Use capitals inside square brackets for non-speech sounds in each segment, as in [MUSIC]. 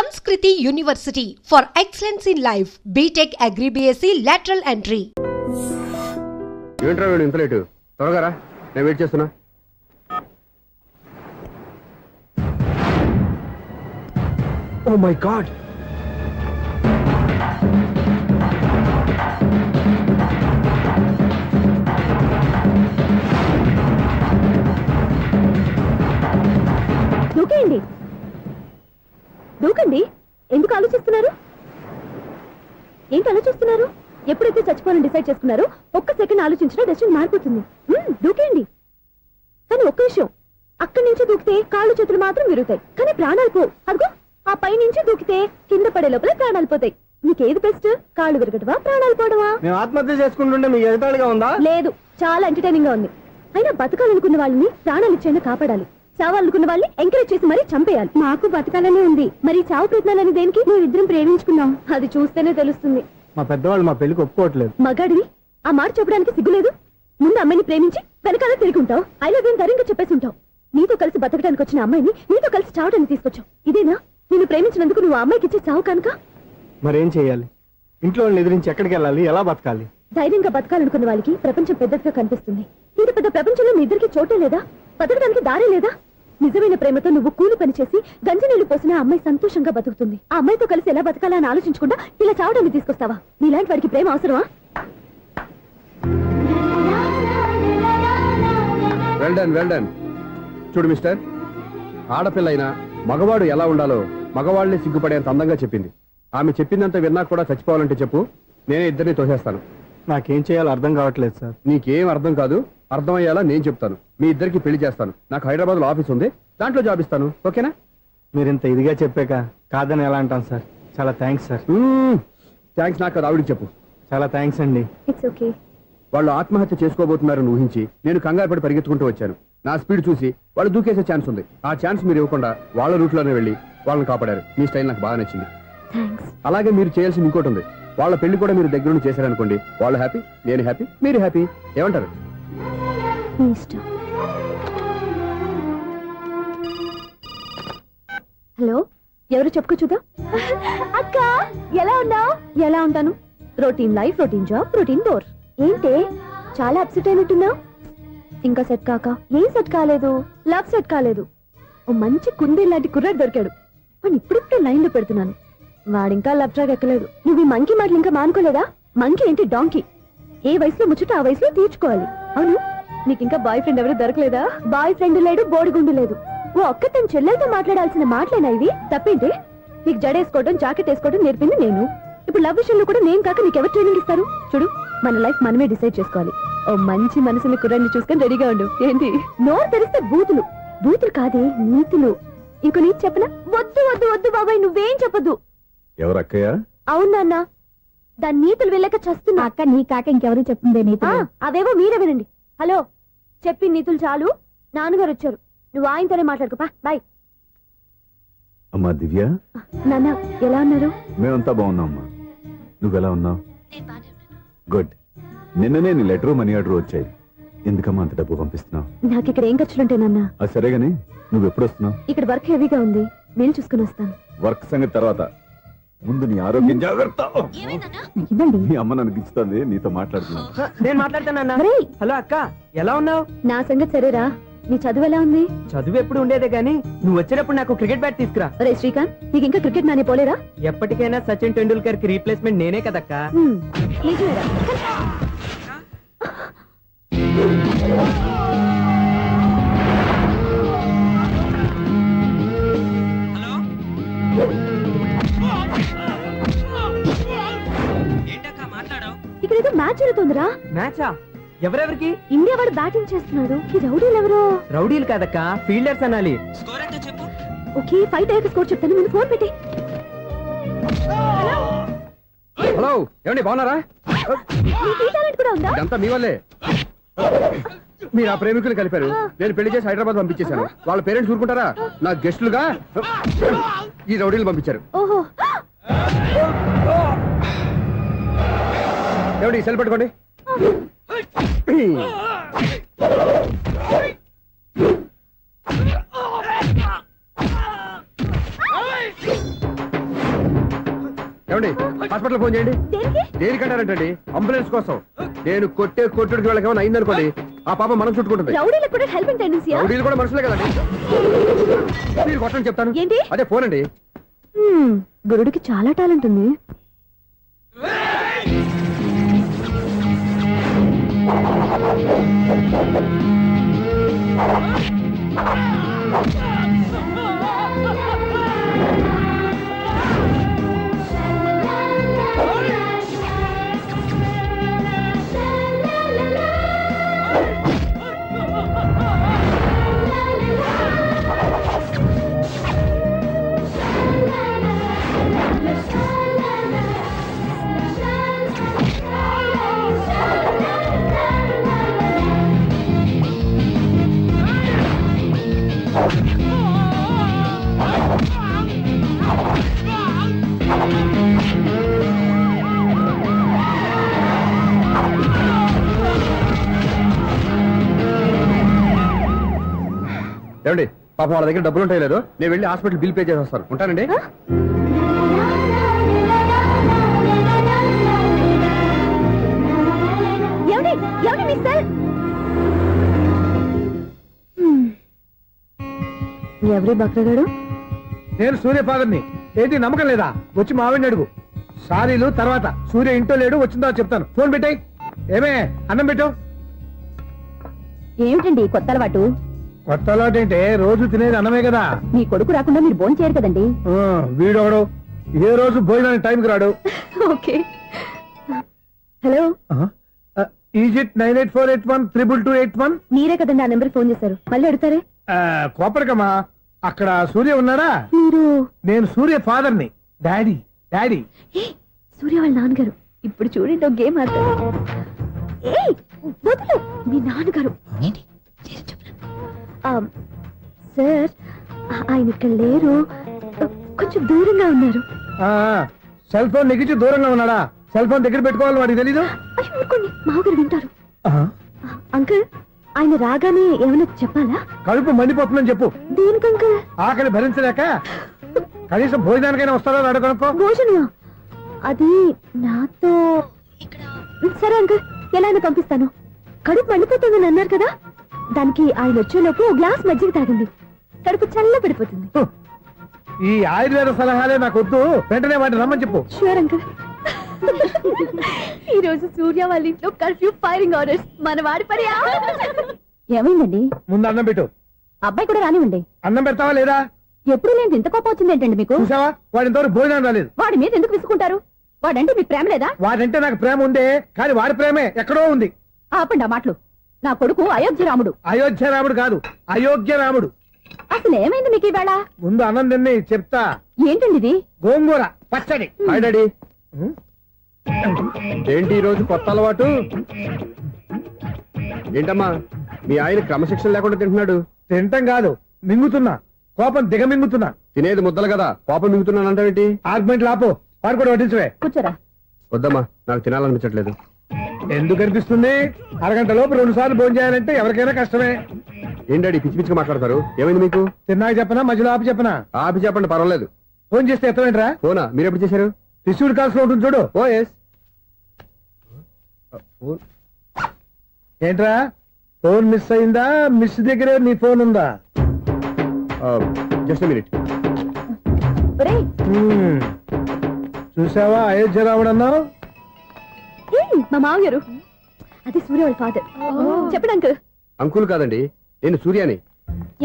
University for excellence in life. BTech Agri BSc lateral entry. ఏంట్రా వీడు ఇంత late త్వరగా రా నేను వెయిట్ చేస్తున్నా ఓ మై గాడ్ దూకేయండి దూకండి. ఎందుకు ఆలోచిస్తున్నారు? ఏంటి ఆలోచిస్తున్నారు? ఎప్పుడైతే చచ్చిపోవాలని డిసైడ్ చేసుకున్నారో ఒక్క సెకండ్ ఆలోచించినా డెసిషన్ మారిపోతుంది. దూకేయండి. కానీ ఒక్క విషయం అక్కడి నుంచి దూకితే కాళ్ళు చేతులు మాత్రం విరుగుతాయి. కానీ ప్రాణాలు పో అదిగో ఆ పై నుంచి దూకితే కింద పడే లోపల ప్రాణాలు పోతాయి. నీకేది బెస్ట్ కాళ్ళు విరగటవా ప్రాణాలు పోవడమా? మేము ఆత్మహత్య చేసుకుంటుంటే మీకు ఎగతాళిగా ఉందా? లేదు చాలా ఎంటర్టైనింగ్గా ఉంది. అయినా బతకాలనుకున్న వాళ్ళని ప్రాణాలు ఇచ్చైనా కాపాడాలి. చావాలనుకున్న వాళ్ళని ఎంకరేజ్ చేసి మరీ చంపేయాలి. మాకు బతకాలనే ఉంది. మరి చావు ప్రయత్నాలని దేనికి? మేము ఇద్దరం ప్రేమించుకున్నాం. అది చూస్తేనే తెలుస్తుంది. మా పెద్దవాళ్ళు మా పెళ్ళికి ఒప్పుకోవట్లేదు. మగాడివి ఆ మాట చెప్పడానికి సిగ్గులేదు. ముందు అమ్మాయిని ప్రేమించి వెనకాల తిరుగుంటావు. ఐ లవ్ యూ ధైర్యంగా చెప్పేసి ఉంటావు నీతో కలిసి బతకడానికి వచ్చిన అమ్మాయిని నీతో కలిసి చావడానికి తీసుకొచ్చావు. ఇదేనా? నిన్ను ప్రేమించినందుకు నువ్వు అమ్మాయికి ఇచ్చే చావు కనుక? మరేం చేయాలి? ఇంట్లో వాళ్ళని ఎదిరించి ఎక్కడికి వెళ్ళాలి? ఎలా బతకాలి? ధైర్యంగా బతకాలనుకున్న వాళ్ళకి ప్రపంచం పెద్దదిగా కనిపిస్తుంది. ఇంత పెద్ద ప్రపంచంలో మీ ఇద్దరికి చోటే లేదా? బతకడానికి దారి లేదా? నిజమైన ప్రేమతో నువ్వు కూలి పని చేసి గంజి నీళ్ళు పోసిన అమ్మాయి సంతోషంగా బతుకుతుంది. ఆ అమ్మాయితో కలిసి ఎలా బతకాలని ఆలోచించకుండా ఇలా చావడానికి తీసుకొస్తావా? నీలాంటి వాడికి ప్రేమ అవసరమా? వెల్ డన్ వెల్ డన్ చూడు మిస్టర్ ఆడపిల్ల అయినా మగవాడు ఎలా ఉండాలో మగవాళ్ళని సిగ్గుపడేంత అందంగా చెప్పింది. ఆమె చెప్పిందంత విన్నా కూడా చచ్చిపోవాలంటే చెప్పు నేనే ఇద్దరిని తోసేస్తాను. నాకేం చేయాలో అర్థం కావట్లేదు సార్. నీకేం అర్థం కాదు అర్థమయ్యేలా నేను చెప్తాను. మీ ఇద్దరికి పెళ్ళి చేస్తాను. నాకు హైదరాబాద్లో ఆఫీస్ ఉంది. దాంట్లో జాబ్ ఇస్తాను. ఓకేనా? మీరు ఇంత ఇదిగా చెప్పాక కాదని ఎలా అంటాను సార్? చాలా థ్యాంక్స్ సార్. థ్యాంక్స్ నాకు అది ఆవిడకి చెప్పు. చాలా థ్యాంక్స్ అండి. ఇట్స్ ఓకే వాళ్ళు ఆత్మహత్య చేసుకోబోతున్నారని ఊహించి నేను కంగారు పడి పరిగెత్తుకుంటూ వచ్చాను. నా స్పీడ్ చూసి వాళ్ళు దూకేసే ఛాన్స్ ఉంది. ఆ ఛాన్స్ మీరు ఇవ్వకుండా వాళ్ళ రూట్లోనే వెళ్ళి వాళ్ళని కాపాడారు. మీ స్టైల్ నాకు బాగా నచ్చింది. అలాగే మీరు చేయాల్సింది ఇంకోటి ఉంది. వాళ్ళ పెళ్ళి కూడా మీరు దగ్గర నుండి చేశారనుకోండి వాళ్ళు హ్యాపీ నేను హ్యాపీ మీరు హ్యాపీ ఏమంటారు? మీ ఇష్టం. హలో ఎవరు చెప్పుకో చూద్దాం. అక్క ఎలా ఉన్నావు? ఎలా ఉంటాను? Routine life routine job routine door. ఏంటే చాలా అప్సెట్ అయినట్టున్నావు. ఇంకా సెట్ కాక? ఏం సెట్ కాలేదు? లవ్ సెట్ కాలేదు. ఓ మంచి కుందే లాంటి కుర్రాడు దొరికాడు. వాడిని ఇప్పుడిప్పుడే లైన్లో పెడుతున్నాను. వాడింకా లవ్ ట్రాక్ ఎక్కలేదు. నువ్వు ఈ మంకీ మాటలు ఇంకా మానుకోలేదా? మంకీ ఏంటి డాంకీ? ఏ వయసులో ముచ్చట ఆ వయసులో తీర్చుకోవాలి. అవును నీకు ఇంకా బాయ్ ఫ్రెండ్ ఎవరు దొరకలేదా? బాయ్ ఫ్రెండ్ లేడు బోడిగుండు లేదు. ఓ ఒక్క తన చెల్లెలతో మాట్లాడాల్సిన మాటలేనా ఇవి? తప్పేంటి? నీకు జడేసుకోవడం జాకెట్ వేసుకోవడం నేర్పింది నేను. ఇప్పుడు లవ్ విషయంలో కూడా నేను కాక నీకెవరు ట్రైనింగ్ ఇస్తారు? చూడు మన లైఫ్ మనమే డిసైడ్ చేసుకోవాలి. ఓ మంచి మనసుని కుర్రాన్ని చూసుకొని రెడీగా ఉండు. ఏంటి? నోరు తెరిస్తే బూతులు. బూతులు కాదే నీతులు. ఇంకో నీతి చెప్పనా? వద్దు వద్దు వద్దు బాబాయ్ నువ్వేం చెప్పొద్దు ఎవరు అక్కయ్య? అవునా దాని నీతులు వెళ్ళక చస్తున్నా. అక్క నీ కాక ఇంకెవరు చెప్తుందే నీతులు? అవేవో మీరే వినండి. హలో చెప్పి నీతులు చాలు. నాన్నగారు వచ్చారు. నువ్వు ఆయనతోనే మాట్లాడుకోపా బాయ్. అమ్మా దివ్య? నాన్న ఎలా ఉన్నారు? మేమంతా బాగున్నాం అమ్మా నువ్వెలా ఉన్నావు? గుడ్. నిన్ననే నీ లెటర్ మనీ ఆర్డర్ వచ్చాయి. ఎందుకమ్మా అంత డబ్బు పంపిస్తున్నావు? నాకు ఇక్కడ ఏం ఖర్చులుంటే నాన్న? అది సరేగాని. నువ్వు ఎప్పుడు వస్తున్నావు? ఇక్కడ వర్క్ హెవీగా ఉంది. నేను చూసుకుని వస్తాను. వర్క్ సంగతి తర్వాత. ముందు నీ ఆరోగ్యం జాగ్రత్త. మీ అమ్మ నన్ను గిచ్చుతుంది నీతో మాట్లాడుతున్నాను. నేను మాట్లాడతానన్నా. హలో అక్క ఎలా ఉన్నావు? నా సంగతి సరేరా. నీ చదువు ఎలా ఉంది? చదువు ఎప్పుడు ఉండేదే గానీ నువ్వు వచ్చినప్పుడు నాకు క్రికెట్ బ్యాట్ తీసుకురా. ఒరే శ్రీకాంత్ నీకు ఇంకా క్రికెట్ నానే పోలేరా? ఎప్పటికైనా సచిన్ టెండూల్కర్కి రీప్లేస్మెంట్ నేనే కదక్క. నిజమేరా. ఏదో మ్యాచ్ జరుగుతుందిరా. మ్యాచా? ఎవరెవరికి? ఇండియా వాడు బ్యాటింగ్ చేస్తున్నాడు. ఈ రౌడీలు ఎవరో? రౌడీలు కాదక్క ఫీల్డర్స్ అనాలి. స్కోర్ ఎంత చెప్పు. ఓకే ఫైట్ అయ్యాక స్కోర్ చెప్తాను. ముందు ఫోన్ పెట్టి. హలో? ఏమండి బాగున్నారా? నీకు ఈ టాలెంట్ కూడా ఉందా? ఇదంతా మీ వల్లే. మీరు ఆ ప్రేమికులు కలిపారు. నేను పెళ్ళి చేసి హైదరాబాద్ పంపించేశాను. వాళ్ళ పేరెంట్స్ ఊరుకుంటారా? నా గెస్టులుగా ఈ రౌడీలు పంపించారు. ఓహో. ఏమండి సెల్ పెట్టుకోండి. ఏమండి హాస్పిటల్ ఫోన్ చేయండి. దేనికి? దేనికంటారంటండి అంబులెన్స్ కోసం. నేను కొట్టే కొట్టుడికి వాళ్ళకి ఏమైనా అయిందనుకోండి ఆ పాప మనం చుట్టుకుంటుంది. రౌడీలకు కూడా హెల్పింగ్ టెండెన్సీయా రౌడీలు కూడా మనుషులే కదండి. మీరు కొట్టండి చెప్తాను. ఏంటి? అదే ఫోన్ అండి. గురుడికి చాలా టాలెంట్ ఉంది. ఏమండి పాపం వాళ్ళ దగ్గర డబ్బులు ఉంటాయి లేదు నేను వెళ్ళి హాస్పిటల్ బిల్ పే చేసి వస్తాను. ఉంటానండి? ఎవరి బక్రగాడు నేను సూర్య ఫాదర్ని ఏంటి నమ్మకం లేదా? వచ్చి మావిని అడుగు. సారీలు తర్వాత సూర్య ఇంట్లో లేడు వచ్చిందో చెప్తాను. ఫోన్ పెట్టాయి. ఏమే అన్నం పెట్టు. ఏమిటండి కొత్త అలవాటు? కొత్త అలవాటు ఏంటే రోజు తినేది అన్నమే కదా. మీ కొడుకు రాకుండా మీరు భోజనం చేయరు కదండి. ఆ, వీడొకడు ఏ రోజు భోజనానికి టైంకి రాడు? Okay. Hello? Is it nine eight four eight one triple two eight one? మీరే కదండి ఆ నెంబర్ ఫోన్ చేశారు. మళ్ళీ అడుగుతారే? కోపరికమ్మా అక్కడ సూర్య ఉన్నాడా? మీరు? నేను సూర్య ఫాదర్ని. Daddy daddy. ఏ, సూర్య వాళ్ళ నాన్నగారు. ఇప్పుడు చూడండి ఒక గేమ్ ఆడతారు. మీ నాన్నగారు. సార్ ఆయన ఇక్కడ లేరు. కొంచెం దూరంగా ఉన్నారు. సెల్ ఫోన్ నెగిచి దూరంగా ఉన్నాడా? సెల్ ఫోన్ దగ్గర పెట్టుకోవాలి వాడికి తెలీదు? ఊరుకోండి మామగారు వింటారు. అంకుల్ ఆయన రాగానే ఏమైనా చెప్పాలా? కడుపు మండిపోతుందని చెప్పు. దేనికి అంకుల్? ఆకలి భరించలేక కనీసం భోజనానికైనా వస్తాడో రాడో కనుక్కో భోజనమా? అది నాతో ఇక్కడ. సరే అంకుల్ ఎలా అయినా పంపిస్తాను. కడుపు మండిపోతుందని అన్నారు కదా? దానికి ఆయన వచ్చేలోపు ఓ గ్లాస్ మజ్జిగ తాగింది. కడుపు చల్ల పడిపోతుంది. ఈ ఆయుర్వేద సలహాలే నాకు వద్దు వెంటనే వాటిని రమ్మని చెప్పు. షూర్ అంకుల్ ఈ రోజు సూర్య వాళ్ళ ఇంట్లో కర్ఫ్యూ ఫైరింగ్ ఆర్డర్స్ మన వాడి పని ఏమైందండి? ముందు అన్నం పెట్టు. అబ్బాయి కూడా రానివ్వండి. అన్నం పెడతావా లేదా? ఎప్పుడు నేను ఇంత కోపం వచ్చింది ఏంటండి మీకు? చూసావా? వాడి ఇంతవరకు భోజనం రాలేదు. వాడి మీద ఎందుకు విసుకుంటారు? వాడంటే మీకు ప్రేమ లేదా? వాడంటే నాకు ప్రేమ ఉందే కానీ వాడి ప్రేమే ఎక్కడో ఉంది. ఆపండి ఆ మాటలు. నా కొడుకు అయోధ్య రాముడు అయోధ్య రాముడు కాదు అయోగ్య రాముడు అసలు ఏమైంది మీకు ఈవేళ? ముందు అన్నం తిని చెప్తా. ఏంటండి ఇది? గోంగూర పచ్చడి. డాడీ? ఏంటి ఈ రోజు కొత్త అలవాటు? ఏంటమ్మా మీ ఆయన క్రమశిక్షణ లేకుండా తింటున్నాడు? తింటం కాదు మింగుతున్నా. కోపం దిగమింగుతున్నా. తినేది ముద్దలు కదా పాపం మిగుతున్నాను అంటావేంటి ఆర్గ్మెంట్ లాపో వాడు కూడా వడ్డించవే. కూర్చోరా. వద్దమ్మా నాకు తినాలనిపించట్లేదు. ఎందుకు అనిపిస్తుంది అరగంట లోపు రెండు సార్లు భోజనం చేయాలంటే ఎవరికైనా కష్టమే. ఏం డాడీ పిచ్చి పిచ్చిగా మాట్లాడతారు? ఏమైంది మీకు? తిన్నాక చెప్పనా మధ్యలో ఆపి చెప్పనా? ఆపి చెప్పండి పర్వాలేదు. ఫోన్ చేస్తే ఎత్తమేంట్రా? ఫోనా? మీరు ఎప్పుడు చేశారు? రిసీవ్డ్ కాల్స్లో ఉంటుంది చూడు. ఓ ఎస్ ఫోన్ ఏంట్రా? ఫోన్ మిస్ అయిందా? మిస్ దగ్గరే నీ ఫోన్ ఉందా? Just minute. చూసావా అయోధ్య ఏయ్, మా మామగారు అది సూర్య వాళ్ళ ఫాదర్ చెప్పండి అంకుల్ అంకుల్ కాదండి నేను సూర్యాని.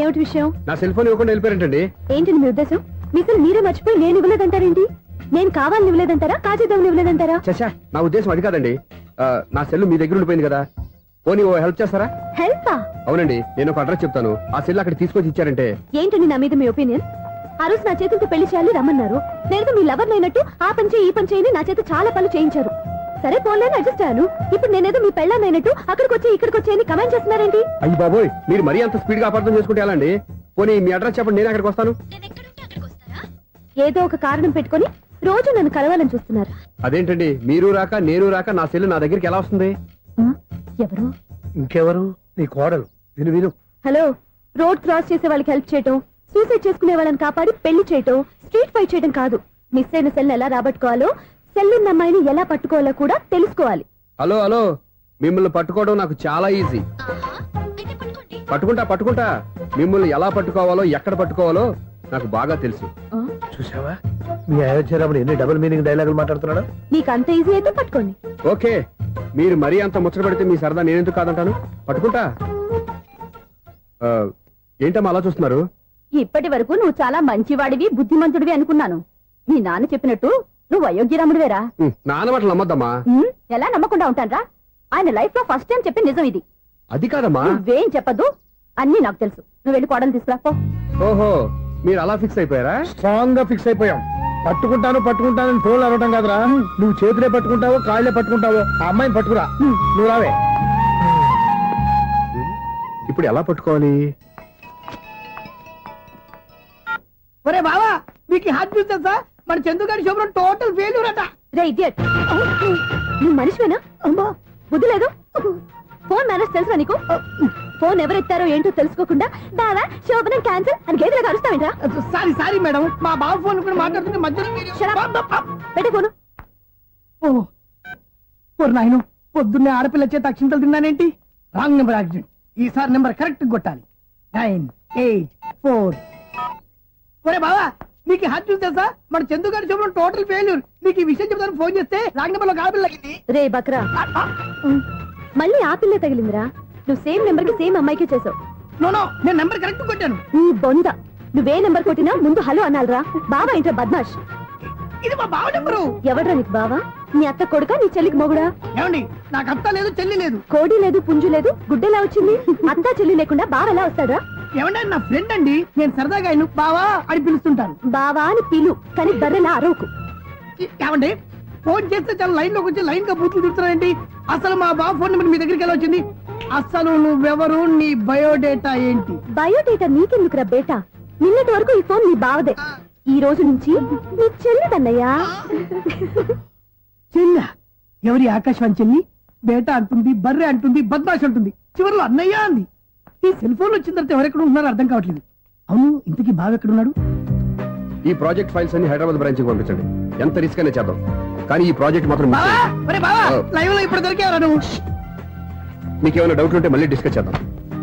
ఏమిటి విషయం? నా సెల్ ఫోన్ ఇవ్వకుండా వెళ్ళిపోయారంటండి. ఏంటండి మీ ఉద్దేశం? మీసలు మీరే మర్చిపోయి నేను ఇవ్వలేదంటారేంటి? నేను కావాలని ఇవ్వలేదంటారా? కాజేద్దామని ఇవ్వలేదంటారా? చచ్చా నా ఉద్దేశం అది కాదండి. ఆ, నా సెల్ మీ దగ్గర ఉండిపోయింది కదా. పోనీ ఓ హెల్ప్ చేస్తారా? హెల్పా అవునండి నేను ఒక అడ్రస్ చెప్తాను. ఆ సెల్ అక్కడ తీసుకొచ్చి ఇచ్చారంటే. ఏంటండి నా మీద మీ ఒపీనియన్ ఆ రోజు నా చేతులతో పెళ్ళి చేయాలి రమ్మన్నారు. నేను మీ లవర్ అయినట్టు ఆ పని చేయి ఈ పని చేయని నా చేత చాలా పనులు చేయించారు. సరే పోన్లేని అడ్జస్ట్ అయ్యాను. ఇప్పుడు నేనేదో మీ పెళ్ళాన్ని అయినట్టు అక్కడికి వచ్చి ఇక్కడికి వచ్చి అని కమెంట్ చేస్తున్నారేంటి? అయ్యి బాబోయ్ మీరు మరీ అంత స్పీడ్గా అపార్థం చేసుకుంటే ఎలా అండి? పోనీ మీ అడ్రస్ చెప్పండి నేను అక్కడికి వస్తాను. ఏదో ఒక కారణం పెట్టుకొని రోజు నన్ను కలవాలని చూస్తున్నారు. అదేంటండి మీరు రాక నేను రాక నా సెల్ నా దగ్గరికి ఎలా వస్తుంది? ఎవరు? ఇంకెవరు? నీ కోడలు. విను విను. హలో రోడ్ క్రాస్ చేసే వాళ్ళకి హెల్ప్ చేయటం సూసైడ్ చేసుకునే వాళ్ళని కాపాడి పెళ్ళి చేయటం స్ట్రీట్ ఫైట్ చేయడం కాదు. మిస్ అయిన సెల్ ఎలా రాబట్టుకోవాలో ఉన్న అమ్మాయిని ఎలా పట్టుకోవాలో కూడా తెలుసుకోవాలి. Hello hello. మిమ్మల్ని పట్టుకోవడం నాకు చాలా ఈజీ. పట్టుకుంటా పట్టుకుంటా. మిమ్మల్ని ఎలా పట్టుకోవాలో ఎక్కడ పట్టుకోవాలో నాకు బాగా తెలుసు. చూసావా మీ అయోధ్యరాముడు ఎన్ని డబుల్ మీనింగ్ డైలాగులు మాట్లాడుతున్నాడు? మీకు అంత ఈజీ అయితే పట్టుకోండి. ఓకే. మీరు మరీ అంత ముచ్చట పెడితే మీ సరదా నేనెందుకు కాదంటాను? పట్టుకుంటా. ఆ, ఏంటమ్మా అలా చూస్తున్నారు? ఇప్పటి వరకు నువ్వు చాలా మంచివాడివి బుద్ధిమంతుడివి అనుకున్నాను. మీ నాన్న చెప్పినట్టు నువ్వు అయోగ్యరాముడివేరా మాటలు నమ్మద్దమ్మా. ఎలా నమ్మకుండా ఉంటానరా? ఆయన లైఫ్లో ఫస్ట్ టైం చెప్పిన నిజం ఇది. అది కాదమ్మా. నువ్వేం చెప్పదు అన్ని నాకు తెలుసు. నువ్వు వెళ్ళి కోడలు తీసుకురా పో. ఓహో మీరు అలా ఫిక్స్ అయిపోయారా? స్ట్రాంగ్గా ఫిక్స్ అయిపోయాం. పట్టుకుంటాను పట్టుకుంటాను ఫోన్లు అడగటం కాదురా. నువ్వు చేతులే పట్టుకుంటావో కాళ్ళే పట్టుకుంటావో ఆ అమ్మాయిని పట్టుకురా. నువ్వు రావే. ఇప్పుడు ఎలా పట్టుకోవాలి? ఒరే బావా మీకు హార్ట్ బీట్ తెలుసా? మన చందుగారి శుభ్రం టోటల్ ఫెయిల్యూర్ అట. రే ఇడియట్ నువ్వు మనిషివేనా? అమ్మా. బుద్ధి లేదు. ఫోన్ మేనేజ్ తెలుసా నీకు? ఫోన్ ఎవరెత్తారో ఏంటో తెలుసుకోకుండా దాదా శోభనం క్యాన్సిల్ అని గేదెలకు అరుస్తావేంట్రా? Sorry sorry madam. మా బావ ఫోన్ కూడా మాట్లాడుతుంటే మధ్యలో ఫోను. ఓ. ఓరి నాయను పొద్దున్నే ఆడపిల్ల చేత అక్షింతలు తిన్నానేంటి? Wrong number accident. ఈసారి నెంబర్ కరెక్ట్ కొట్టాలి. Nine eight four. ఒరే బావా నీకు హార్ట్ చూసి తెలుసా? మన చందుగారి శుభ్రం టోటల్ ఫెయిల్యూర్ నీకు ఈ విషయం చెప్తాను ఫోన్ చేస్తే రాంగ్ నెంబర్లో ఆడపిల్ల తగ్గింది రే బక్రా. మళ్ళీ ఆ పిల్లే తగిలిందిరా? నువ్వు సేమ్ నెంబర్కి సేమ్ అమ్మాయికే చేసావు. నో నో నేను నెంబర్ కరెక్ట్ కొట్టాను. నీ బొంద. నువ్వే నెంబర్ కొట్టినా ముందు హలో అనాలరా. బావా ఏంట్రా బద్మాష్? ఇది మా బావ నెంబరు ఎవడ్రా నీకు బావా? నీ అత్త కొడుక నీ చెల్లికి మొగుడా? ఏమండి నాకు అత్త లేదు చెల్లి లేదు. కోడి లేదు పుంజు లేదు గుడ్డెలా వచ్చింది? అత్త చెల్లి లేకుండా బావ ఎలా వస్తాడా ఏమంటే నా ఫ్రెండ్ అండి. నేను సరదాగా ఆయన బావా అని పిలుస్తుంటాను. బావా అని పిలు కానీ బర్రెలా అరవకు ఏమండి ఫోన్ చేస్తే చాలా లైన్లోకి వచ్చి లైన్గా బూతులు తిడుతున్నాయండి అసలు మా బావ ఫోన్ నెంబర్ మీ దగ్గరికి ఎలా వచ్చింది? అసలు నువ్వెవరు నీ బయోడేటా ఏంటి? బయోడేటా నీకెందుకురా బేటా? నిన్నటి వరకు ఈ ఫోన్ నీ బావదే. ఈ రోజు నుంచి నీ చెల్లిదన్నయ్యా చెల్ల ఎవరి ఆకాశవాణి చెల్లి? బేటా అంటుంది బర్రె అంటుంది బద్మాష్ అంటుంది. చివరిలో అన్నయ్య అంది. ఈ సెల్ ఫోన్ వచ్చిన తర్వాత ఎవరెక్కడ ఉంటున్నారో అర్థం కావట్లేదు. అవును ఇంతకీ బావ ఎక్కడున్నాడు? ఈ ప్రాజెక్ట్ ఫైల్స్ అన్ని హైదరాబాద్ బ్రాంచ్కి పంపించండి. ఎంత రిస్క్ అయినా చేద్దాం. కానీ ఈ ప్రాజెక్ట్ మాత్రం miss బావా చేయొద్దు. ఒరే బావా. లైవ్లో ఇప్పుడు దొరికేవరా నువ్వు? మీకు ఏమైనా డౌట్ ఉంటే మళ్ళీ డిస్కస్ చేద్దాం.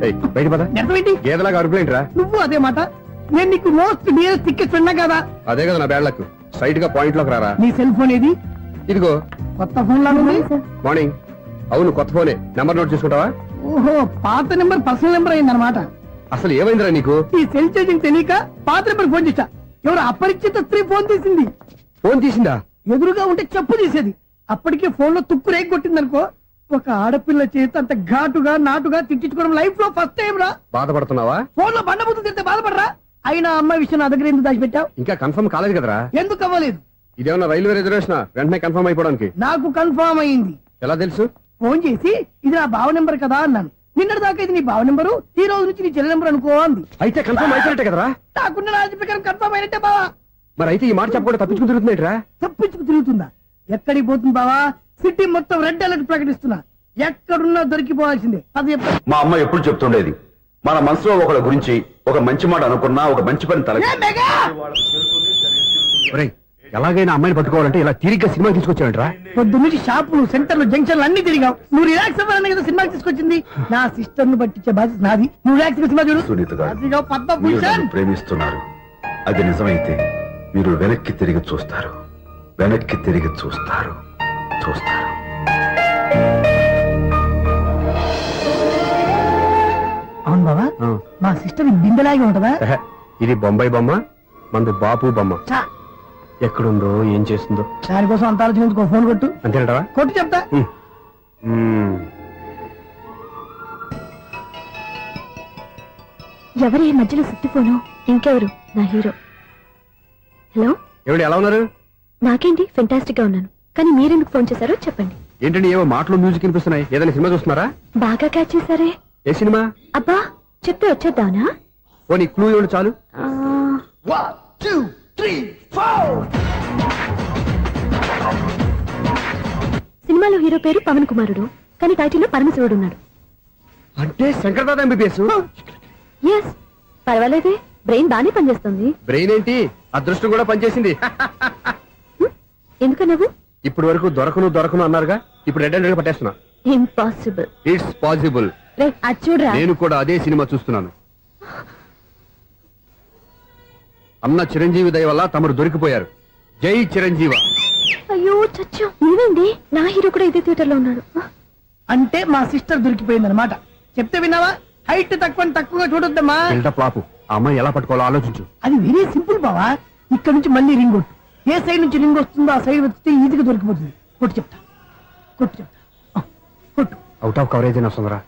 ఏయ్ బయట పద. నెట్టవేంటి గేదలాగా అరుపులేంట్రా? నువ్వు అదే మాట. నేను నీకు మోస్ట్ నియరెస్ట్ టికెట్ విన్నా కదా? అదే కదా నా బ్యాడ్ లక్ స్ట్రైట్గా పాయింట్లోకి రారా? నీ సెల్ ఫోన్ ఏది? ఇదిగో. కొత్త ఫోన్ లాగా ఉంది? మార్నింగ్ అవును కొత్త ఫోనే. నెంబర్ నోట్ చేసుకుంటావా? ఓహో పాత నెంబర్ పర్సనల్ నెంబర్ అయిందన్నమాట. అసలు ఏమైందిరా నీకు? ఈ సెల్ చేసింగ్ తెలియక పాత నెంబర్ ఫోన్ చేశా. ఎవరు అపరిచిత స్త్రీ ఫోన్ తీసింది. ఫోన్ తీసిందా? ఎదురుగా ఉంటే చెప్పు తీసేది. అప్పటికే ఫోన్లో తుక్కు రేగి కొట్టిందనుకో ఒక ఆడపిల్ల చేత అంత ఘాటుగా నాటుగా తిట్టించుకోవడం లైఫ్లో ఫస్ట్ టైం రా. బాధపడుతున్నావా? ఫోన్లో బండబుద్ధి తింటే బాధపడరా? అయినా అమ్మాయి విషయం నా దగ్గర ఎందుకు దాచిపెట్టావు? ఇంకా కన్ఫర్మ్ కాలేదు కదరా? ఎందుకు అవ్వలేదు? ఇదేమన్నా రైల్వే రిజర్వేషన్? వెంటనే కన్ఫర్మ్ అయిపోవడానికి. నాకు కన్ఫర్మ్ అయింది. ఎలా తెలుసు? ఫోన్ చేసి ఇది నా బావ నెంబర్ కదా అన్నాను. నిన్నటి దాకా ఇది నీ బావ నెంబరు ఈ రోజు నుంచి నీ చెల్లి నెంబర్ అనుకో అంది. అయితే కన్ఫర్మ్ అయిపోయినట్టే కదరా? నాకున్న రాజు ప్రకారం కన్ఫర్మ్ అయినట్టే బావా. మరి అయితే ఈ మాట చెప్పకుండా తప్పించుకుని తిరుగుతున్నాయిట్రా? తప్పించుకు తిరుగుతుందా? ఎక్కడికి పోతుంది బావా? సిటీ మొత్తం రెడ్ అలర్ట్ ప్రకటిస్తున్నా. ఎక్కడున్నా దొరికిపోవాల్సిందే. అది చెప్ప- మా అమ్మ ఎప్పుడు చెప్తుండేది మన మనసులో ఒకళ్ళ గురించి ఒక మంచి మాట అనుకున్నా ఒక మంచి పని తల ఎలాగైనా అమ్మాయిని పట్టుకోవాలంటే ఇలా తిరిగ్గా సినిమా తీసుకొచ్చావంట్రా పొద్దు నుంచి షాపులు సెంటర్లు జంక్షన్లు అన్ని తిరిగావు నువ్వు రిలాక్స్ అవ్వాలని కదా సినిమాకి తీసుకొచ్చింది. నా సిస్టర్ను పట్టించే బాధ్యత నాది. నువ్వు రిలాక్స్ సినిమా చూడు. సునీత గారు అదిగో మీరు పద్మభూషణ్ నన్ను ప్రేమిస్తున్నారు. అది నిజమైతే మీరు వెనక్కి తిరిగి చూస్తారు. వెనక్కి తిరిగి చూస్తారు. చూస్తారు. అవును బావా. మా సిస్టర్ బిందెలాగే ఉంటదా? ఇది బొంబాయి బొమ్మ మంది బాపు బొమ్మ. చా, ఎక్కడుందో ఏం చేస్తుందో. దానికోసం అంత ఆలోచించుకో ఫోన్ కొట్టు. అంతేనటవా? కొట్టు చెప్తా. ఎవరి ఈ మధ్యలో సుత్తి ఫోను ఇంకెవరు? నా హీరో. హలో? ఏమిటి ఎలా ఉన్నారు? నాకేంటి? ఫెంటాస్టిక్గా ఉన్నాను. కానీ మీరెందుకు ఫోన్ చేశారో చెప్పండి. ఏంటండి ఏవో మాటలు మ్యూజిక్ వినిపిస్తున్నాయి. ఏదైనా సినిమా చూస్తున్నారా? బాగా క్యాచ్ చేశారే. ఏ సినిమా? అబ్బా చెప్తే వచ్చేద్దానా పోనీ క్లూ ఇవ్వండి చాలు? ఆ, సినిమాలో హీరో పేరు పవన్ కుమారుడు కానీ టైటిల్లో పరమశివుడు ఉన్నాడు. అంటే శంకర్దాద ఎంబీబీఎస్? ఎస్ పర్వాలేదే బ్రెయిన్ బానే పనిచేస్తుంది. బ్రెయిన్ ఏంటి అదృష్టం కూడా పనిచేసింది. ఎందుకు నువ్వు ఇప్పటి వరకు దొరకను దొరకను అన్నారుగా ఇప్పుడు రెడ్ హండ్రెడ్ పట్టేస్తున్నా. ఇంపాసిబుల్ ఇట్స్ పాసిబుల్ నేను కూడా అదే సినిమా చూస్తున్నాను. అన్న చిరంజీవి దయ వల్ల తమరు దొరికిపోయారు. జై చిరంజీవ. అయ్యో చచ్చా. నీవేంటి నా హీరో కూడా ఇదే థియేటర్లో ఉన్నాడు అంటే మా సిస్టర్ దొరికిపోయింది అనమాట చెప్తే విన్నావా? హైట్ తక్కువ తక్కువగా చూడొద్దమ్మా. బిల్డప్ లాపు. ఆ అమ్మాయి ఎలా పట్టుకోవాలో ఆలోచించు. అది వెరీ సింపుల్ బావా. ఇక్కడ నుంచి మళ్ళీ రింగ్ కొట్టు. ఏ సైడ్ నుంచి రింగ్ వస్తుందో ఆ సైడ్ వెతికితే ఈజీగా దొరికిపోతుంది. కొట్టు చెప్తా. కొట్టు చెప్తా. ఆ, కొట్టు. అవుట్ ఆఫ్ కవరేజ్ అయినా వస్తుందిరా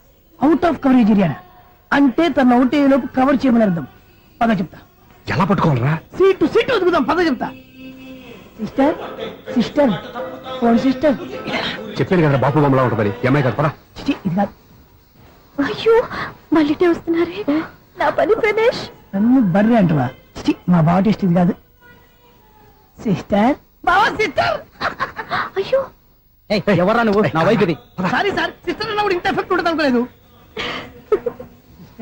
అవుట్ ఆఫ్ కవరేజ్ ఏరియా అంటే తన అవుట్ అయ్యే లోపు కవర్ చేయమని అర్థం. పద చెప్తా. ఎలా పట్టుకోవాలరా? సీటు సీటు వెతుకుదాం పద చెప్తా సిస్టర్ సిస్టర్ ఫోన్ సిస్టర్. చెప్పాను కదా బాపు బొమ్మలా ఉంటుందని ఈ అమ్మాయి కదా పరా చిచి, ఇది. కాదు అయ్యో మళ్ళీ వస్తున్నారే? నా పని ప్రదేశ్. నన్ను బర్రె అంటవా చిచి, మా బావ టెస్ట్ ఇది కాదు. సిస్టర్. బావా సిస్టర్. అయ్యో. ఎవరా నువ్వు? నా వైపు ఇది. Sorry sir. సిస్టర్ అన్నప్పుడు ఇంత ఎఫెక్ట్ ఉంటుంది అనుకోలేదు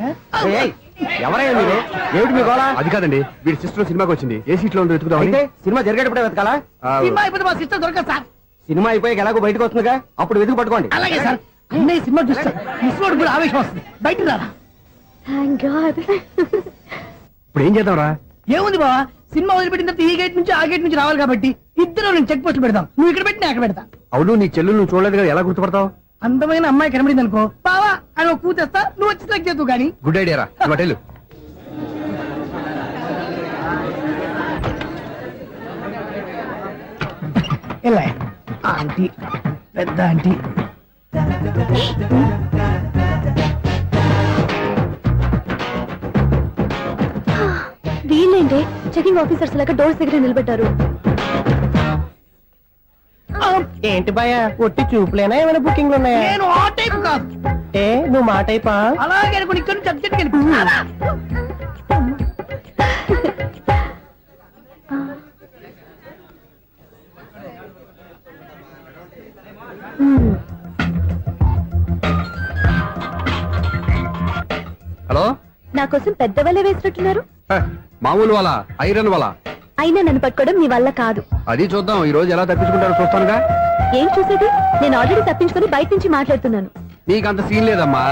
[LAUGHS] ఎవరయ్యా మీరు? ఏమిటి మీ గోళ అది కాదండి. వీడి సిస్టర్ సినిమాకి వచ్చింది. ఏ సీట్లో ఉందో వెతుకుదామని అయితే సినిమా జరిగేటప్పుడే వెతకాలా? సినిమా అయిపోతే మా సిస్టర్ దొరకదు సార్. సినిమా అయిపోయాక ఎలాగో బయటకు వస్తుందిగా? అప్పుడు వెతుకు పట్టుకోండి. అలాగే సార్. అన్నయ్య సినిమా చూస్తారు మిస్ వాడు కూడా ఆవేశం వస్తుంది. బయట రారా. ఇప్పుడు ఏం చేద్దాంరా? ఏముంది బావా? సినిమా వదిలిపెట్టిన తర్వాత ఈ గేట్ నుంచి ఆ గేట్ నుంచి రావాలి కాబట్టి ఇద్దరు నేను చెక్ పోస్ట్ పెడతాం. నువ్వు ఇక్కడ పెట్టి నేను అక్కడ పెడతా. అవును నీ చెల్లెలు నువ్వు చూడలేదు కదా ఎలా గుర్తుపడతావు? అందమైన అమ్మాయి కనబడింది అనుకో బావా అని ఒక కూతేస్తా నువ్వు వచ్చి సెలెక్ట్ చేద్దు కానీ. గుడ్ ఐడియా రా. ఎలా? ఆంటీ పెద్ద ఆంటీ. వీళ్ళేంటి చెకింగ్ ఆఫీసర్స్ లాగా డోర్స్ దగ్గర నిలబెట్టారు ఏంటి భయ ఒట్టి చూపులేనా? ఏమైనా బుకింగ్లు ఉన్నాయా? నేను ఆ టైప్ కాదు. ఏ నువ్వు మాట అయిపా అలాగే అనుకుని ఇక్కడ నుంచి వెళ్ళిపోతున్నా హలో? నా కోసం పెద్ద వల్ల వేసినట్టున్నారు. హ, మామూలు వాళ్ళ ఐరన్ వాళ్ళ అయినా నన్ను పట్టుకోవడం మీ వల్ల కాదు. అది చూద్దాం. ఈ రోజు ఎలా తప్పించుకుంటారో చూస్తానుగా? ఏం చూసేది? నేను ఆల్రెడీ తప్పించుకొని బయట నుంచి మాట్లాడుతున్నాను. నీకు అంత సీన్ లేదమ్మా.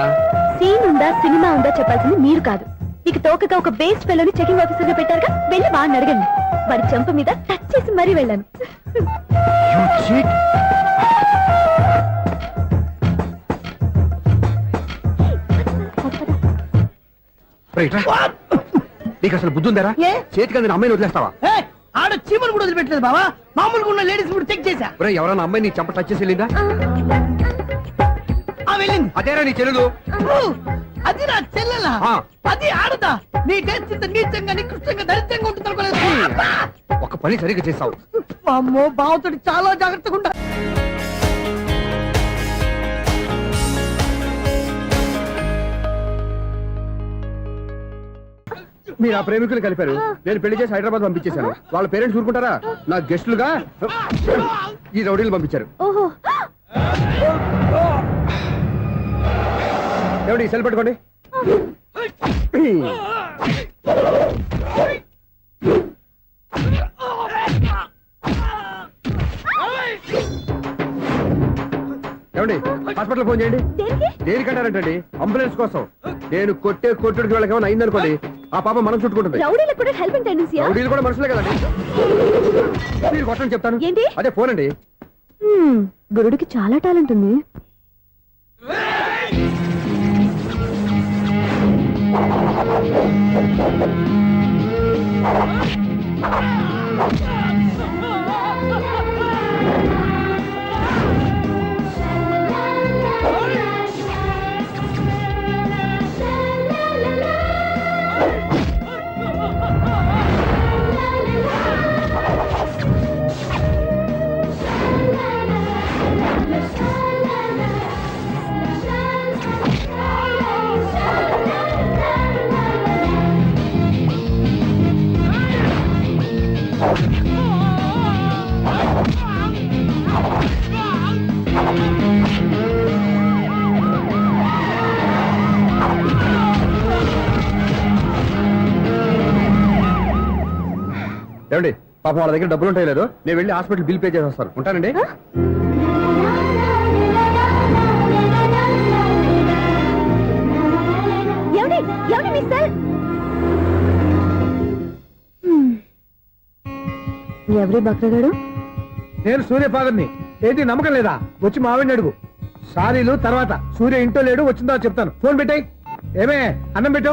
సీన్ ఉందా సినిమా ఉందా చెప్పాల్సింది మీరు కాదు. మీకు తోకగా ఒక బేస్ట్ ఫెలోని చెకింగ్ ఆఫీసర్గా పెట్టారుగా? వెళ్ళి వాడిని అడగండి. వాడి చెంప మీద టచ్ చేసి మరీ వెళ్ళాను. Cheat. నీకు అసలు బుద్ధి ఉందారా ఏ? చేతికి అందిన అమ్మాయిని వదిలేస్తావా? ఏయ్, ఆడ చీమలు కూడా వదిలిపెట్టలేదు బావా. మామూలుగా ఉన్న లేడీస్ కూడా చెక్ చేశా. ఒరే ఎవరైనా అమ్మాయి నీ చెంప టచ్ చేసి వెళ్ళిందా? ఆ వెళ్ళింది. అదేరా నీ చెల్లెలు? ఊ, అది నా చెల్లెలా? ఆ. అది ఆడదా? నీ టేస్ట్ ఇంత నీచంగా నికృష్టంగా దరిద్రంగా ఉంటుంది అనుకోలేదు ఒక పని సరిగ్గా చేస్తావు. అమ్మో బావతోటి చాలా జాగ్రత్తగా ఉంటా మీరు ఆ ప్రేమికులు కలిపారు. నేను పెళ్ళి చేసి హైదరాబాద్ పంపించేశాను. వాళ్ళ పేరెంట్స్ ఊరుకుంటారా? నా గెస్టులుగా ఈ రౌడీలు పంపించారు. ఏమిటి ఈ సెల్ పెట్టుకోండి. ఏమండి హాస్పిటల్ ఫోన్ చేయండి. దేనికి? దేనికంటారంటండి? అంబులెన్స్ కోసం. నేను కొట్టే కొట్టుడికి వాళ్ళకి ఏమైనా అయిందనుకోండి. ఆ పాప మనం చుట్టుకుంటుంది. రౌడీలకు కూడా హెల్పింగ్ టెండెన్సీ రౌడీలు కూడా మనుషులే కదండి. మీరు కొట్టండి చెప్తాను. ఏంటి? అదే ఫోన్ అండి. గురుడికి చాలా టాలెంట్ ఉంది. Oh! పాపం వాళ్ళ దగ్గర డబ్బులు ఉంటాయి లేదో నేను వెళ్ళి హాస్పిటల్ బిల్ పే చేసి వస్తాను. ఉంటానండి? ఎవరి బక్రగాడు నేను సూర్య ఫాదర్ని ఏంటి నమ్మకం లేదా? వచ్చి మావిని అడుగు. సారీలు తర్వాత సూర్య ఇంటో లేడు వచ్చిందో చెప్తాను. ఫోన్ పెట్టాయి. ఏమే అన్నం పెట్టు.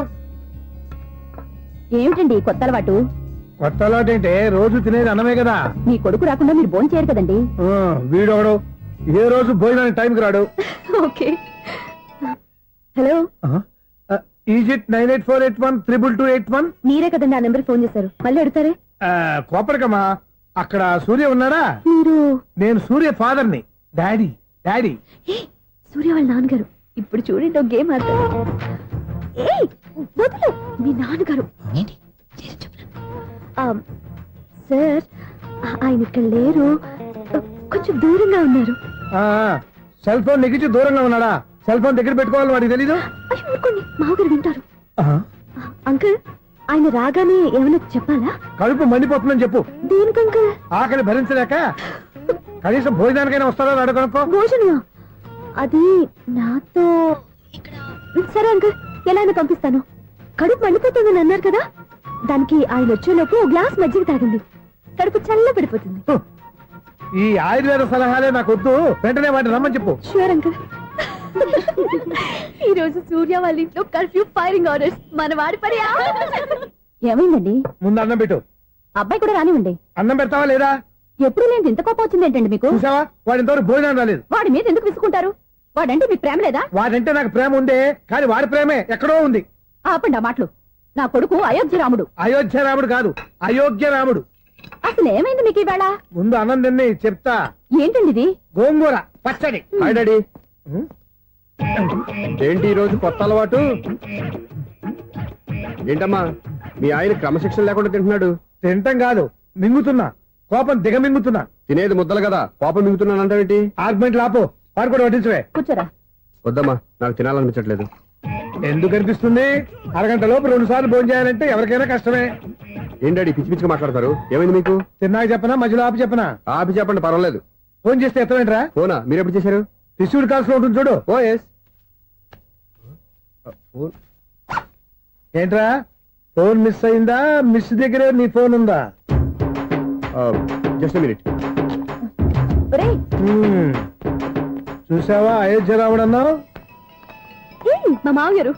ఏమిటండి కొత్త అలవాటు? కొత్త అలవాటు ఏంటే రోజు తినేది అన్నమే కదా. మీ కొడుకు రాకుండా మీరు భోజనం చేయరు కదండి. ఆ, వీడొకడు ఏ రోజు భోజనానికి టైంకి రాడు? Okay. Hello? Is it nine eight four eight one triple two eight one? మీరే కదండి ఆ నెంబర్ ఫోన్ చేశారు. మళ్ళీ అడుగుతారే? కోపడికమ్మా. అక్కడ సూర్య ఉన్నాడా? మీరు? నేను సూర్య ఫాదర్ని. Daddy daddy. ఏ, సూర్య వాళ్ళ నాన్నగారు. ఇప్పుడు చూడండి ఒక గేమ్ ఆడతారు. మీ నాన్నగారు. ఆ, సార్ ఆయన ఇక్కడ లేరు. కొంచెం దూరంగా ఉన్నారు. సెల్ ఫోన్ నెగ్గించి దూరంగా ఉన్నాడా? సెల్ ఫోన్ దగ్గర పెట్టుకోవాలి వాడికి తెలీదు? ఊరుకోండి మామగారు వింటారు. అంకుల్ ఆయన రాగానే ఏమైనా చెప్పాలా? కడుపు మండిపోతుందని చెప్పు. దేనికి అంకుల్? ఆకలి భరించలేక కనీసం భోజనానికైనా వస్తారో అడగనుకో భోజనమా? అది నాతో ఇక్కడ. సరే అంకుల్ ఎలా పంపిస్తాను. కడుపు మండిపోతుందని అన్నారు కదా? దానికి ఆయన వచ్చేలోపు ఓ గ్లాస్ మజ్జిగ తాగింది కడుపు చల్ల పడిపోతుంది. ఈ ఆయుర్వేద సలహాలే నాకు వద్దు. వెంటనే వాటిని రమ్మని చెప్పు. షూర్ అంకుల్ ఈ రోజు సూర్య వాళ్ళ ఇంట్లో కర్ఫ్యూ ఫైరింగ్ ఆర్డర్స్. మన వాడి పని ఏమైందండి? ముందు అన్నం పెట్టు. అబ్బాయి కూడా రానివ్వండి. అన్నం పెడతావా లేదా? ఎప్పుడు లేని ఇంత కోపం వచ్చింది ఏంటండి మీకు? చూసావా? వాడి ఇంతవరకు భోజనం రాలేదు. వాడి మీద ఎందుకు విసుకుంటారు? వాడంటే మీకు ప్రేమ లేదా? వాడంటే నాకు ప్రేమ ఉందే కానీ వాడి ప్రేమే ఎక్కడో ఉంది. ఆపండి ఆ మాటలు. నా కొడుకు అయోధ్య రాముడు అయోధ్య రాముడు కాదు అయోగ్య రాముడు అసలు ఏమైంది మీకు ఈవేళ? ముందు అన్నం చెప్తా. ఏంటండి ఇది? గోంగూర పచ్చడి. Hi daddy. ఉం? ఏంటి ఈ రోజు కొత్త అలవాటు? ఏంటమ్మా మీ ఆయన క్రమశిక్షణ లేకుండా తింటున్నాడు? తింటం కాదు మింగుతున్నా. కోపం దిగమింగుతున్నా. తినేది ముద్దలు కదా పాపం మింగుతున్నానంటావేంటి? ఆర్గ్మెంట్ లాపో వాడు కూడా వడ్డించవే. కూర్చోరా. వద్దమ్మా నాకు తినాలనిపించట్లేదు. ఎందుకు అనిపిస్తుంది అరగంట లోపు రెండు సార్లు భోజనం చేయాలంటే ఎవరికైనా కష్టమే. ఏం డాడీ పిచ్చి పిచ్చిగా మాట్లాడతారు? ఏమైంది మీకు? తిన్నాక చెప్పనా? మధ్యలో ఆపి చెప్పనా? ఆపి చెప్పండి పర్వాలేదు. ఫోన్ చేస్తే ఎత్తమేంట్రా? ఫోనా? మీరు ఎప్పుడు చేశారు? రిసీవ్డ్ కాల్స్లో ఉంటుంది చూడు. ఓ ఎస్ ఏంట్రా? ఫోన్ మిస్ అయిందా? మిస్ దగ్గరే నీ ఫోన్ ఉందా? Just minute. చూసావా? అయోధ్య ఏయ్, మా మామగారు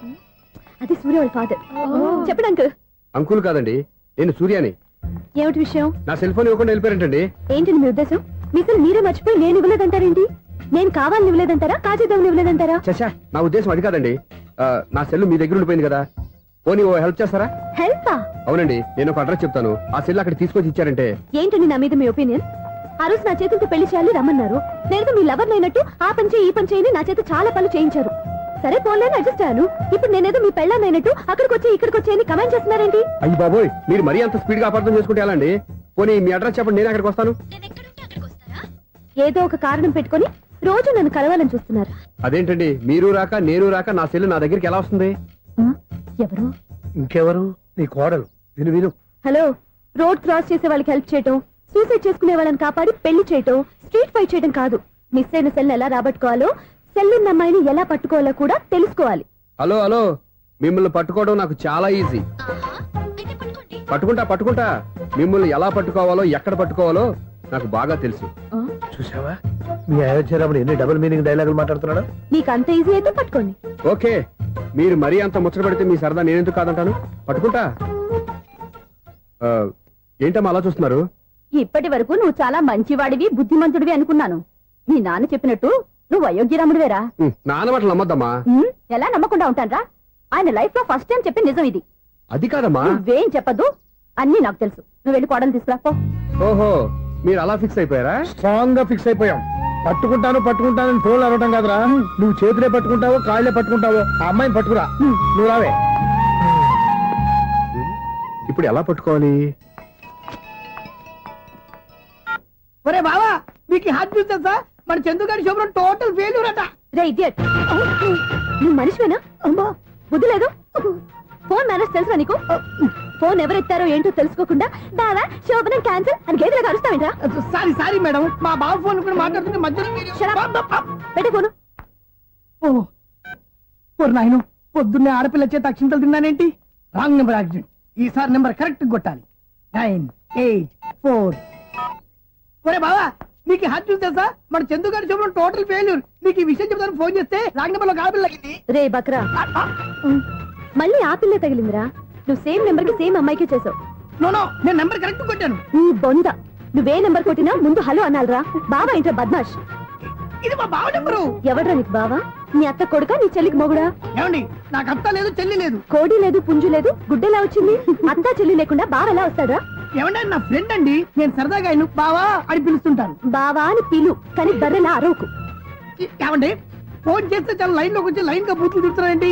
అది సూర్య వాళ్ళ ఫాదర్ చెప్పండి అంకుల్ అంకుల్ కాదండి నేను సూర్యాని. ఏమిటి విషయం? నా సెల్ ఫోన్ ఇవ్వకుండా వెళ్ళిపోయారంటండి. ఏంటండి మీ ఉద్దేశం? మీసలు మీరే మర్చిపోయి నేను ఇవ్వలేదంటారేంటి? నేను కావాలని ఇవ్వలేదంటారా? కాజేద్దామని ఇవ్వలేదంటారా? చచ్చా నా ఉద్దేశం అది కాదండి. నా సెల్ మీ దగ్గర ఉండిపోయింది కదా. పోనీ ఓ హెల్ప్ చేస్తారా? హెల్పా? అవునండి నేను ఒక అడ్రస్ చెప్తాను. ఆ సెల్ అక్కడ తీసుకొచ్చి ఇచ్చారంటే. ఏంటండి నా మీద మీ ఒపీనియన్? ఆ రోజు నా చేతులతో పెళ్ళి చేయాలి రమ్మన్నారు. నేను మీ లవర్ అయినట్టు ఆ పని చేయి ఈ పని చేయని నా చేత చాలా పనులు చేయించారు. సరే ఫోన్లోనే అడ్జస్ట్ అయ్యాను. ఇప్పుడు నేనేదో మీ పెళ్ళాన్నైనట్టు అక్కడికి వచ్చి ఇక్కడికి వచ్చి అని కమెంట్ చేస్తున్నారేంటి? అయ్యి బాబోయ్ మీరు మరీ అంత స్పీడ్గా అపార్థం చేసుకుంటే ఎలా అండి పోనీ మీ అడ్రస్ చెప్పండి నేను అక్కడికి వస్తాను. ఏదో ఒక కారణం పెట్టుకొని రోజు నన్ను కలవాలని చూస్తున్నారు. అదేంటండి మీరు రాక నేను రాక నా సెల్ నా దగ్గరికి ఎలా వస్తుంది? ఎవరు? ఇంకెవరు? నీ కోడలు. విను విను. హలో రోడ్ క్రాస్ చేసే వాళ్ళకి హెల్ప్ చేయటం సూసైడ్ చేసుకునే వాళ్ళని కాపాడి పెళ్ళి చేయటం స్ట్రీట్ ఫైట్ చేయడం కాదు. మిస్ అయిన సెల్ ఎలా రాబట్టుకోవాలో అమ్మాయిని ఎలా పట్టుకోవాలో కూడా తెలుసుకోవాలి. Hello hello. మిమ్మల్ని పట్టుకోవడం నాకు చాలా ఈజీ. పట్టుకుంటా పట్టుకుంటా. మిమ్మల్ని ఎలా పట్టుకోవాలో ఎక్కడ పట్టుకోవాలో నాకు బాగా తెలుసు. చూసావా మీ అయోధ్య రాముడు ఎన్ని డబుల్ మీనింగ్ డైలాగులు మాట్లాడుతున్నాడు? నీకు అంత ఈజీ అయితే పట్టుకోండి. ఓకే. మీరు మరీ అంత ముచ్చట పెడితే మీ సరదా నేనెందుకు కాదంటాను? పట్టుకుంటా. ఆ, ఏంటమ్మా అలా చూస్తున్నారు? ఇప్పటి వరకు నువ్వు చాలా మంచివాడివి బుద్ధిమంతుడివి అనుకున్నాను. మీ నాన్న చెప్పినట్టు నువ్వు అయోగ్యరాముడివేరా ఉమ్, నాన్న మాటలు నమ్మద్దమ్మా. ఎలా నమ్మకుండా ఉంటానరా? ఆయన లైఫ్లో ఫస్ట్ టైం చెప్పి నిజం ఇది. అది కాదమ్మా. నువ్వేం చెప్పదు అన్ని నాకు తెలుసు. నువ్వు వెళ్ళి కోడలు తీసుకురా పో. ఓహో మీరు అలా ఫిక్స్ అయిపోయారా? స్ట్రాంగ్గా ఫిక్స్ అయిపోయాం. పట్టుకుంటాను పట్టుకుంటాను ఫోన్లు అడగటం కాదురా. నువ్వు చేతులే పట్టుకుంటావో కాళ్ళే పట్టుకుంటావో ఆ అమ్మాయిని పట్టుకురా. నువ్వు రావే. ఇప్పుడు ఎలా పట్టుకోవాలి? ఒరే బావా మీకు హార్ట్ చూస్తే సార్ మన చందుగారి శుభ్రం టోటల్ ఫెయిల్యూర్ అట. రే ఇడియట్ నువ్వు మనిషివేనా? అమ్మా ఫోన్ మేనేజ్ తెలుసా నీకు? ఫోన్ ఎవరెత్తారో ఏంటో తెలుసుకోకుండా బావా శోభనం క్యాన్సిల్ అని గేదెలకు అరుస్తావేంట్రా సారీ సారీ మేడం. మా బాబు ఫోన్ కూడా మాట్లాడుతుంటే మధ్యలో పెట్టే ఫోను. ఓ నాయను పొద్దున్నే ఆడపిల్ల చేత అక్షింతలు తిన్నానేంటి? Wrong number accident. ఈసారి నెంబర్ కరెక్ట్ కొట్టాలి. Nine eight four. ఒరే బావా నీకు న్యూస్ తెలుసా మన చందు గారి చూపడం టోటల్ ఫెయిల్యూర్ నీకు ఈ విషయం చెప్తాను ఫోన్ చేస్తే రాంగ్ నెంబర్లో ఆడపిల్ల తగ్గింది రే బక్రా. ఉమ్. మళ్ళీ ఆ పిల్లే తగిలిందిరా? నువ్వు సేమ్ నెంబర్కి సేమ్ అమ్మాయికే చేసావు. నో నో నేను నెంబర్ కరెక్ట్ కొట్టాను. నీ బొంద. నువ్వే నెంబర్ కొట్టినా ముందు హలో అనాలిరా. బావా ఏంట్రా బద్మాష్. ఇది మా బావ నెంబరు ఎవడ్రా నీకు బావా? నీ అత్త కొడుక నీ చెల్లికి మొగుడా? ఏమండి నాకు అత్త లేదు చెల్లి లేదు. కోడి లేదు పుంజు లేదు గుడ్డెలా వచ్చింది? అత్త చెల్లి లేకుండా బావ ఎలా వస్తాడా ఏమంటే నా ఫ్రెండ్ అండి. నేను సరదాగా ఆయన బావా అని పిలుస్తుంటాను. బావా అని పిలు కానీ బర్రెలా అరవకు ఏమండి? ఫోన్ చేస్తే చాలా లైన్లోకి వచ్చి లైన్గా బూతులు తిడుతున్నారండి